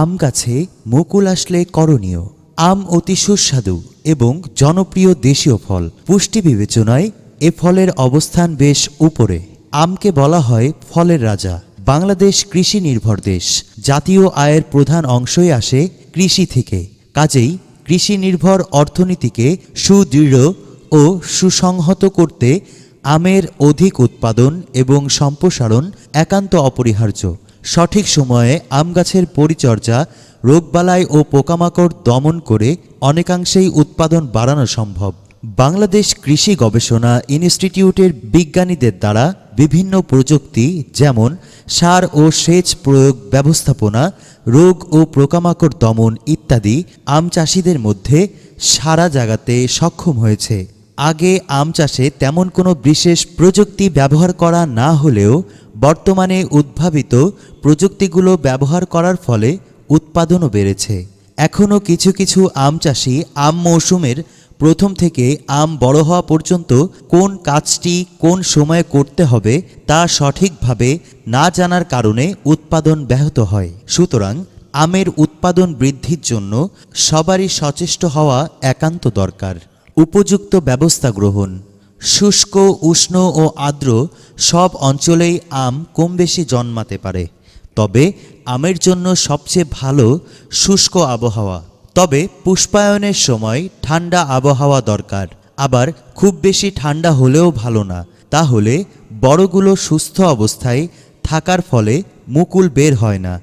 আম গাছে মুকুল আসলে করণীয়। আম অতি সুস্বাদু এবং জনপ্রিয় দেশীয় ফল। পুষ্টি বিবেচনায় এ ফলের অবস্থান বেশ উপরে। আমকে বলা হয় ফলের রাজা। বাংলাদেশ কৃষি নির্ভর দেশ। জাতীয় আয়ের প্রধান অংশই আসে কৃষি থেকে। কাজেই কৃষি নির্ভর অর্থনীতিকে সুদৃঢ় ও সুসংহত করতে আমের অধিক উৎপাদন এবং সম্প্রসারণ একান্ত অপরিহার্য। সঠিক সময়ে আম গাছের পরিচর্যা, রোগবালাই ও পোকামাকড় দমন করে অনেকাংশেই উৎপাদন বাড়ানো সম্ভব। বাংলাদেশ কৃষি গবেষণা ইনস্টিটিউটের বিজ্ঞানীদের দ্বারা বিভিন্ন প্রযুক্তি যেমন সার ও সেচ প্রয়োগ ব্যবস্থাপনা, রোগ ও পোকামাকড় দমন ইত্যাদি আম চাষিদের মধ্যে সারা জাগাতে সক্ষম হয়েছে। আগে আম চাষে তেমন কোনো বিশেষ প্রযুক্তি ব্যবহার করা না হলেও বর্তমানে উদ্ভাবিত প্রযুক্তিগুলো ব্যবহার করার ফলে উৎপাদনও বেড়েছে। এখনও কিছু কিছু আম চাষি আম মৌসুমের প্রথম থেকে আম বড় হওয়া পর্যন্ত কোন কাজটি কোন সময়ে করতে হবে তা সঠিকভাবে না জানার কারণে উৎপাদন ব্যাহত হয়। সুতরাং আমের উৎপাদন বৃদ্ধির জন্য সবারই সচেষ্ট হওয়া একান্ত দরকার। উপযুক্ত ব্যবস্থা গ্রহণ। শুষ্ক, উষ্ণ ও আর্দ্র সব অঞ্চলেই আম কম বেশি জন্মাতে পারে। তবে আমের জন্য সবচেয়ে ভালো শুষ্ক আবহাওয়া। তবে পুষ্পায়নের সময় ঠান্ডা আবহাওয়া দরকার। আবার খুব বেশি ঠান্ডা হলেও ভালো না। তাহলে বড়গুলো সুস্থ অবস্থায় থাকার ফলে মুকুল বের হয় না।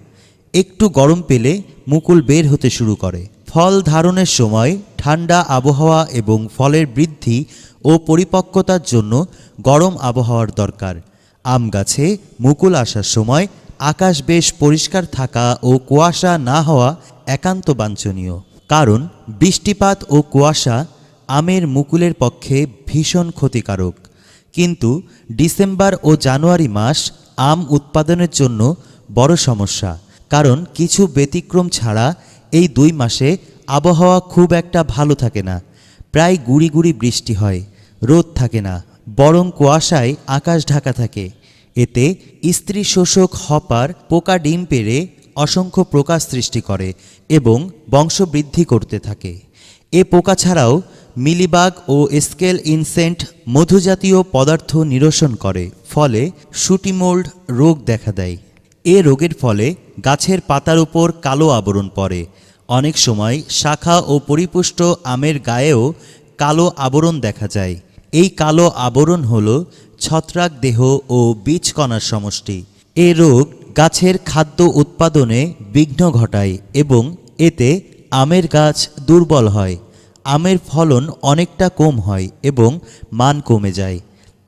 একটু গরম পেলে মুকুল বের হতে শুরু করে। ফল ধারণের সময় ঠান্ডা আবহাওয়া এবং ফলের বৃদ্ধি ও পরিপক্কতার জন্য গরম আবহাওয়ার দরকার। আম গাছে মুকুল আসার সময় আকাশ বেশ পরিষ্কার থাকা ও কুয়াশা না হওয়া একান্ত বাঞ্ছনীয়। কারণ বৃষ্টিপাত ও কুয়াশা আমের মুকুলের পক্ষে ভীষণ ক্ষতিকারক। কিন্তু ডিসেম্বর ও জানুয়ারি মাস আম উৎপাদনের জন্য বড় সমস্যা। কারণ কিছু ব্যতিক্রম ছাড়া এই দুই মাসে আবহাওয়া খুব একটা ভালো থাকে না। প্রায় গুড়ি গুড়ি বৃষ্টি হয়, রোদ থাকে না, বরং কুয়াশায় আকাশ ঢাকা থাকে। এতে স্ত্রী শোষক হপার পোকা ডিম পেড়ে অসংখ্য প্রকাশ সৃষ্টি করে এবং বংশবৃদ্ধি করতে থাকে। এ পোকা ছাড়াও মিলিবাগ ও স্কেল ইনসেন্ট মধুজাতীয় পদার্থ নিরসন করে, ফলে শুটিমোল্ড রোগ দেখা দেয়। এ রোগের ফলে গাছের পাতার উপর কালো আবরণ পড়ে। অনেক সময় শাখা ও পরিপুষ্ট আমের গায়েও কালো আবরণ দেখা যায়। এই কালো আবরণ হল ছত্রাক দেহ ও বীজকণার সমষ্টি। এ রোগ গাছের খাদ্য উৎপাদনে বিঘ্ন ঘটায় এবং এতে আমের গাছ দুর্বল হয়। আমের ফলন অনেকটা কম হয় এবং মান কমে যায়।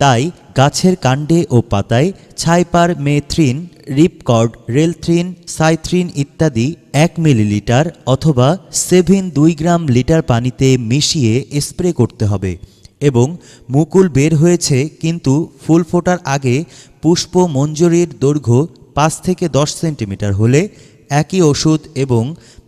তাই গাছের কাণ্ডে ও পাতায় ছাইপার মেথ্রিন, রিপকর্ড, রেলথ্রিন, সাইথ্রিন ইত্যাদি এক মিলিলিটার অথবা সেভিন দুই গ্রাম লিটার পানিতে মিশিয়ে স্প্রে করতে হবে এবং মুকুল বের হয়েছে কিন্তু ফুল ফোটার আগে পুষ্প মঞ্জরির দৈর্ঘ্য পাঁচ থেকে দশ সেন্টিমিটার হলে একই ওষুধ এবং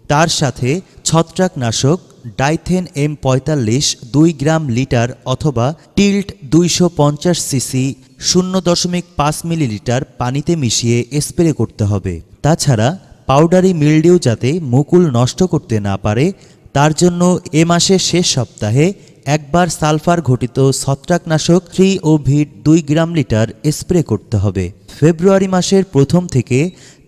তার সাথে ছত্রাকনাশক ডাইথেন এম পঁয়তাল্লিশ দুই গ্রাম লিটার অথবা টিল্ট দুইশো পঞ্চাশ সিসি শূন্য দশমিক পাঁচ মিলিলিটার পানিতে মিশিয়ে স্প্রে করতে হবে। তাছাড়া পাউডারি মিলডিউ যাতে মুকুল নষ্ট করতে না পারে, তার জন্য এ মাসের শেষ সপ্তাহে একবার সালফার ঘটিত ছত্রাকনাশক থ্রি ও ভিট দুই গ্রাম লিটার স্প্রে করতে হবে। ফেব্রুয়ারি মাসের প্রথম থেকে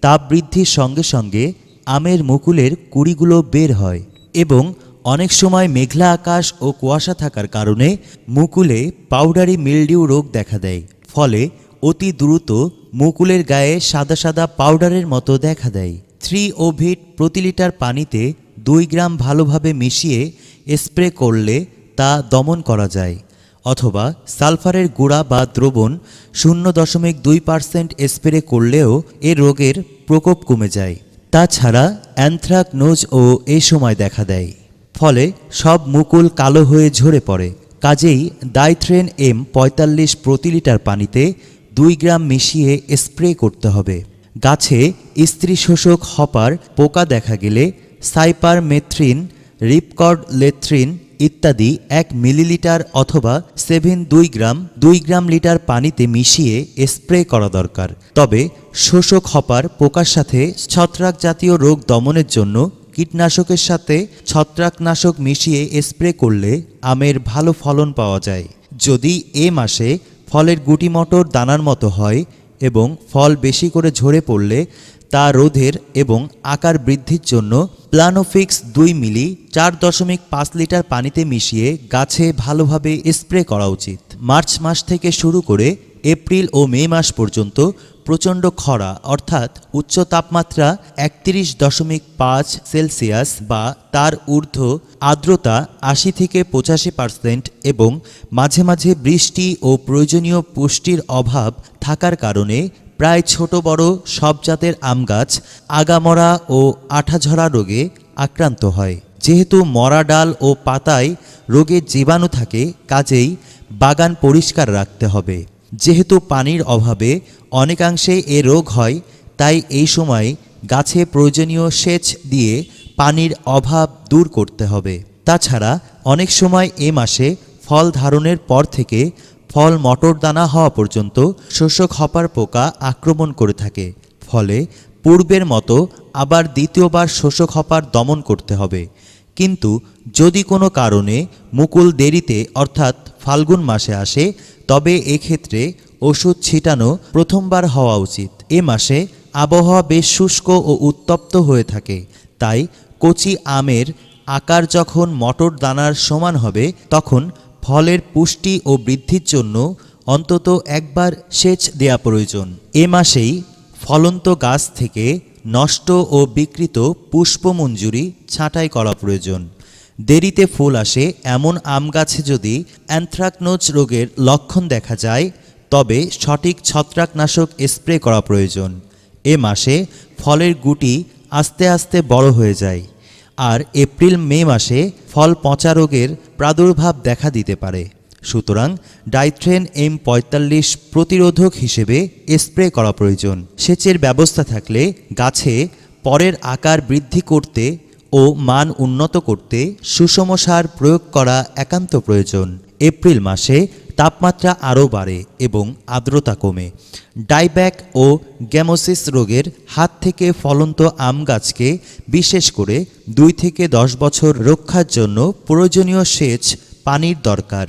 তাপ বৃদ্ধির সঙ্গে সঙ্গে আমের মুকুলের কুড়িগুলো বের হয় এবং অনেক সময় মেঘলা আকাশ ও কুয়াশা থাকার কারণে মুকুলে পাউডারি মিলডিউ রোগ দেখা দেয়। ফলে অতি দ্রুত মুকুলের গায়ে সাদা সাদা পাউডারের মতো দেখা দেয়। থ্রি ওভিট প্রতি লিটার পানিতে দুই গ্রাম ভালোভাবে মিশিয়ে স্প্রে করলে তা দমন করা যায় অথবা সালফারের গুঁড়া বা দ্রবণ শূন্য দশমিক দুই পার্সেন্ট স্প্রে করলেও এ রোগের প্রকোপ কমে যায়। তাছাড়া অ্যানথ্রাকনোজ ও এ সময় দেখা দেয়। ফলে সব মুকুল কালো হয়ে ঝরে পড়ে। কাজেই ডাইথ্রেন এম পঁয়তাল্লিশ প্রতি লিটার পানিতে দুই গ্রাম মিশিয়ে স্প্রে করতে হবে। গাছে স্ত্রী শোষক হপার পোকা দেখা গেলে সাইপার মেথ্রিন রিপকর্ড লেথ্রিন ইত্যাদি এক মিলিলিটার অথবা সেভেন দুই গ্রাম দুই গ্রাম লিটার পানিতে মিশিয়ে স্প্রে করা দরকার। তবে শোষক হপার পোকার সাথে ছত্রাক জাতীয় রোগ দমনের জন্য কীটনাশকের সাথে ছত্রাকনাশক মিশিয়ে স্প্রে করলে আমের ভালো ফলন পাওয়া যায়। যদি এ মাসে ফলের গুটি মটর দানার মতো হয় এবং ফল বেশি করে ঝরে পড়লে তা রোধের এবং আকার বৃদ্ধির জন্য প্লানোফিক্স দুই মিলি চার দশমিক পাঁচ লিটার পানিতে মিশিয়ে গাছে ভালোভাবে স্প্রে করা উচিত। মার্চ মাস থেকে শুরু করে এপ্রিল ও মে মাস পর্যন্ত প্রচণ্ড খরা, অর্থাৎ উচ্চ তাপমাত্রা একত্রিশ দশমিক পাঁচ সেলসিয়াস বা তার ঊর্ধ্ব আর্দ্রতা আশি থেকে পঁচাশি পার্সেন্ট এবং মাঝে মাঝে বৃষ্টি ও প্রয়োজনীয় পুষ্টির অভাব থাকার কারণে প্রায় ছোট বড় সব জাতের আম গাছ, আগামরা ও আঠাঝরা রোগে আক্রান্ত হয়। যেহেতু মরা ডাল ও পাতায় রোগের জীবাণু থাকে, কাজেই বাগান পরিষ্কার রাখতে হবে। যেহেতু পানির অভাবে অনেকাংশে এ রোগ হয়, তাই এই সময় গাছে প্রয়োজনীয় সেচ দিয়ে পানির অভাব দূর করতে হবে। তাছাড়া অনেক সময় এ মাসে ফল ধারণের পর থেকে ফল মটর দানা হওয়া পর্যন্ত শোষক হপার পোকা আক্রমণ করে থাকে। ফলে পূর্বের মতো আবার দ্বিতীয়বার শোষক হপার দমন করতে হবে। কিন্তু যদি কোনো কারণে মুকুল দেরিতে, অর্থাৎ ফাল্গুন মাসে আসে, তবে এক্ষেত্রে ওষুধ ছিটানো প্রথমবার হওয়া উচিত। এ মাসে আবহাওয়া বেশ শুষ্ক ও উত্তপ্ত হয়ে থাকে। তাই কচি আমের আকার যখন মটর দানার সমান হবে, তখন ফলের পুষ্টি ও বৃদ্ধির জন্য অন্তত একবার সেচ দেয়া প্রয়োজন। এ মাসেই ফলন্ত গাছ থেকে নষ্ট ও বিকৃত পুষ্পমঞ্জুরি ছাঁটাই করা প্রয়োজন। দেরিতে ফুল আসে এমন আম গাছে যদি অ্যানথ্রাকনোজ রোগের লক্ষণ দেখা যায়, তবে সঠিক ছত্রাকনাশক স্প্রে করা প্রয়োজন। এ মাসে ফলের গুটি আস্তে আস্তে বড় হয়ে যায়। আর এপ্রিল মে মাসে ফল পচা রোগের প্রাদুর্ভাব দেখা দিতে পারে। সুতরাং ডাইথ্রেন এম পঁয়তাল্লিশ প্রতিরোধক হিসেবে স্প্রে করা প্রয়োজন। সেচের ব্যবস্থা থাকলে গাছে পরের আকার বৃদ্ধি করতে ও মান উন্নত করতে সুষম সার প্রয়োগ করা একান্ত প্রয়োজন। এপ্রিল মাসে তাপমাত্রা আরও বাড়ে এবং আর্দ্রতা কমে। ডাইব্যাক ও গ্যামোসিস রোগের হাত থেকে ফলন্ত আম গাছকে বিশেষ করে দুই থেকে দশ বছর রক্ষার জন্য প্রয়োজনীয় সেচ, পানির দরকার।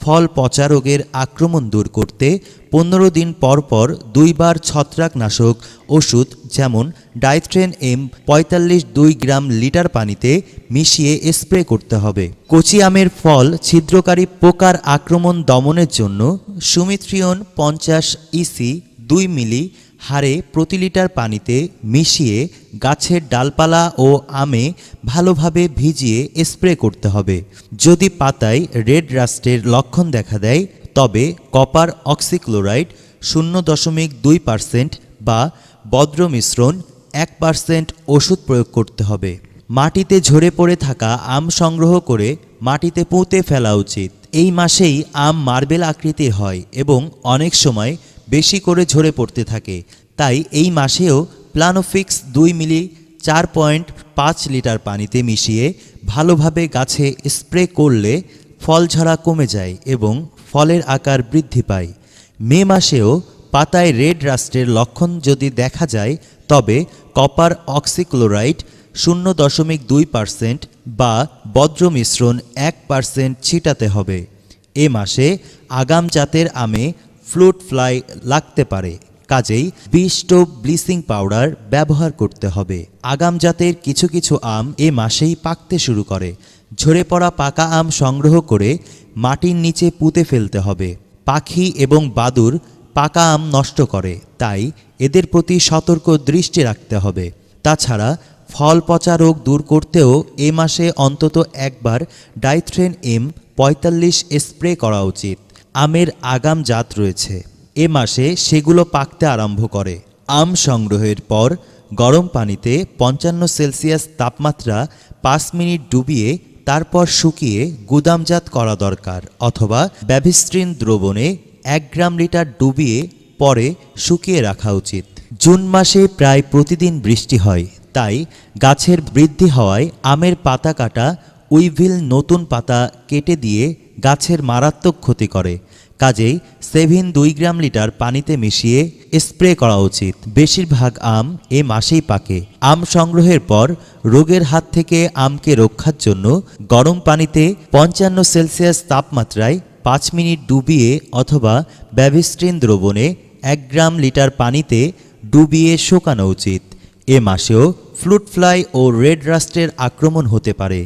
ফল পচা রোগের আক্রমণ দূর করতে পনেরো দিন পরপর পর দুইবার ছত্রাকনাশক ওষুধ, যেমন ডাইথ্রেন এম পঁয়তাল্লিশ দুই গ্রাম লিটার পানিতে মিশিয়ে স্প্রে করতে হবে। কচি আমের ফল ছিদ্রকারী পোকার আক্রমণ দমনের জন্য সুমিত্রিয়ন পঞ্চাশ ইসি দুই মিলি হারে প্রতি লিটার পানিতে মিশিয়ে গাছের ডালপালা ও আমে ভালোভাবে ভিজিয়ে স্প্রে করতে হবে। যদি পাতায় রেড রাস্টের লক্ষণ দেখা দেয়, তবে কপার অক্সিক্লোরাইড শূন্য দশমিক দুই পার্সেন্ট বা বদ্র মিশ্রণ এক পার্সেন্ট ওষুধ প্রয়োগ করতে হবে। মাটিতে ঝরে পড়ে থাকা আম সংগ্রহ করে মাটিতে পুঁতে ফেলা উচিত। এই মাসেই আম মার্বেল আকৃতির হয় এবং অনেক সময় বেশি করে ঝরে পড়তে থাকে। তাই এই মাসেও প্লানোফিক্স দুই মিলি চার পয়েন্ট পাঁচ লিটার পানিতে মিশিয়ে ভালোভাবে গাছে স্প্রে করলে ফল ঝরা কমে যায় এবং ফলের আকার বৃদ্ধি পায়। মে মাসেও পাতায় রেড রাস্টের লক্ষণ যদি দেখা যায়, তবে কপার অক্সিক্লোরাইড শূন্য দশমিক দুই পার্সেন্ট বা বজ্র মিশ্রণ এক পার্সেন্ট ছিটাতে হবে। এ মাসে আগাম জাতের আমে ফ্লুট ফ্লাই লাগতে পারে। কাজেই টোপ ব্লিচিং পাউডার ব্যবহার করতে হবে। আগাম জাতের কিছু কিছু আম এ মাসেই পাকতে শুরু করে। ঝরে পড়া পাকা আম সংগ্রহ করে মাটির নিচে পুঁতে ফেলতে হবে। পাখি এবং বাদুর পাকা আম নষ্ট করে। তাই এদের প্রতি সতর্ক দৃষ্টি রাখতে হবে। তাছাড়া ফল পচা রোগ দূর করতেও এ মাসে অন্তত একবার ডাইথ্রেন এম পঁয়তাল্লিশ স্প্রে করা উচিত। আমের আগাম জাত রয়েছে। এ মাসে সেগুলো পাকতে আরম্ভ করে। আম সংগ্রহের পর গরম পানিতে পঞ্চান্ন সেলসিয়াস তাপমাত্রা পাঁচ মিনিট ডুবিয়ে তারপর শুকিয়ে গুদামজাত করা দরকার অথবা ব্যাভিস্ট্রিন দ্রবণে এক গ্রাম লিটার ডুবিয়ে পরে শুকিয়ে রাখা উচিত। জুন মাসে প্রায় প্রতিদিন বৃষ্টি হয়, তাই গাছের বৃদ্ধি হওয়ায় আমের পাতা কাটা উইভিল নতুন পাতা কেটে দিয়ে গাছের মারাত্মক ক্ষতি করে। কাজেই সেভিন দুই গ্রাম লিটার পানিতে মিশিয়ে স্প্রে করা উচিত। বেশিরভাগ আম এ মাসেই পাকে। আম সংগ্রহের পর রোগের হাত থেকে আমকে রক্ষার জন্য গরম পানিতে পঞ্চান্ন সেলসিয়াস তাপমাত্রায় পাঁচ মিনিট ডুবিয়ে অথবা ব্যাভিস্ট্রিন দ্রবণে এক গ্রাম লিটার পানিতে ডুবিয়ে শুকানো উচিত। এ মাসেও ফ্লুট ফ্লাই ও রেড রাস্টের আক্রমণ হতে পারে।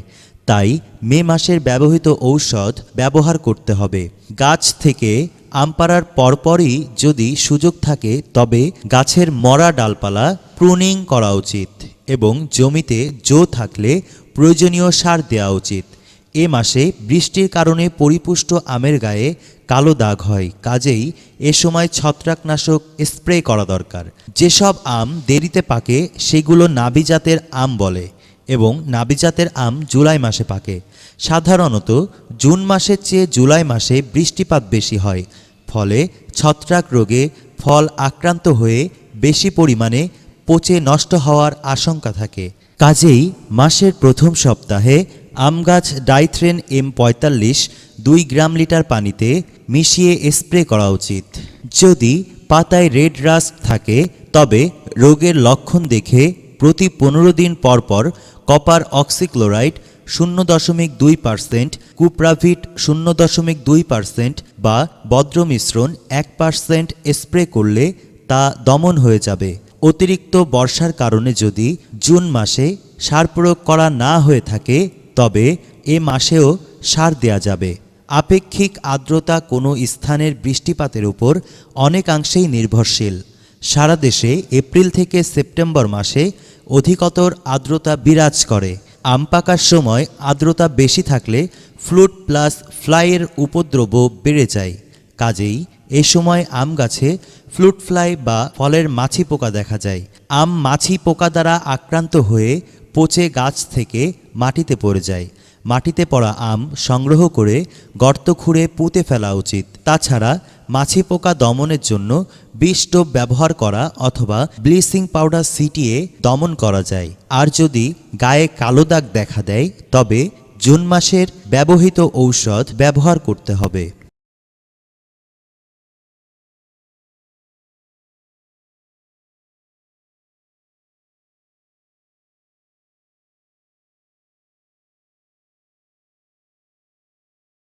তাই মে মাসের ব্যবহৃত ঔষধ ব্যবহার করতে হবে। গাছ থেকে আম পাড়ার পরপরই যদি সুযোগ থাকে, তবে গাছের মরা ডালপালা প্রুনিং করা উচিত এবং জমিতে জো থাকলে প্রয়োজনীয় সার দেওয়া উচিত। এ মাসে বৃষ্টির কারণে পরিপুষ্ট আমের গায়ে কালো দাগ হয়, কাজেই এ সময় ছত্রাকনাশক স্প্রে করা দরকার। যেসব আম দেরিতে পাকে, সেগুলো নাবি জাতের আম বলে। এবং নাবি জাতের আম জুলাই মাসে পাকে। সাধারণত জুন মাসের চেয়ে জুলাই মাসে বৃষ্টিপাত বেশি হয়, ফলে ছত্রাক রোগে ফল আক্রান্ত হয়ে বেশি পরিমাণে পচে নষ্ট হওয়ার আশঙ্কা থাকে। কাজেই মাসের প্রথম সপ্তাহে আম গাছ ডাইথ্রেন এম পঁয়তাল্লিশ দুই গ্রাম লিটার পানিতে মিশিয়ে স্প্রে করা উচিত। যদি পাতায় রেড রাস্ট থাকে, তবে রোগের লক্ষণ দেখে প্রতি পনেরো দিন পর পর কপার অক্সিক্লোরাইড শূন্য দশমিক দুই পার্সেন্ট কুপ্রাভিট শূন্য দশমিক দুই পার্সেন্ট বা বদ্র মিশ্রণ এক পার্সেন্ট স্প্রে করলে তা দমন হয়ে যাবে। অতিরিক্ত বর্ষার কারণে যদি জুন মাসে সার প্রয়োগ করা না হয়ে থাকে, তবে এ মাসেও সার দেয়া যাবে। আপেক্ষিক আর্দ্রতা কোনো স্থানের বৃষ্টিপাতের উপর অনেকাংশেই নির্ভরশীল। সারা দেশে এপ্রিল থেকে সেপ্টেম্বর মাসে অধিকতর আর্দ্রতা বিরাজ করে। আম পাকার সময় আর্দ্রতা বেশি থাকলে ফ্লুট প্লাস ফ্লাইয়ের উপদ্রব বেড়ে যায়। কাজেই এ সময় আম গাছে ফ্লুট ফ্লাই বা ফলের মাছি পোকা দেখা যায়। আম মাছি পোকা দ্বারা আক্রান্ত হয়ে পচে গাছ থেকে মাটিতে পড়ে যায়। মাটিতে পড়া আম সংগ্রহ করে গর্ত খুঁড়ে পুঁতে ফেলা উচিত। তাছাড়া মাছি পোকা দমনের জন্য বিষ টোপ ব্যবহার করা অথবা ব্লিচিং পাউডার সিটিয়ে দমন করা যায়। আর যদি গায়ে কালো দাগ দেখা দেয়, তবে জুন মাসের ব্যবহৃত ঔষধ ব্যবহার করতে হবে।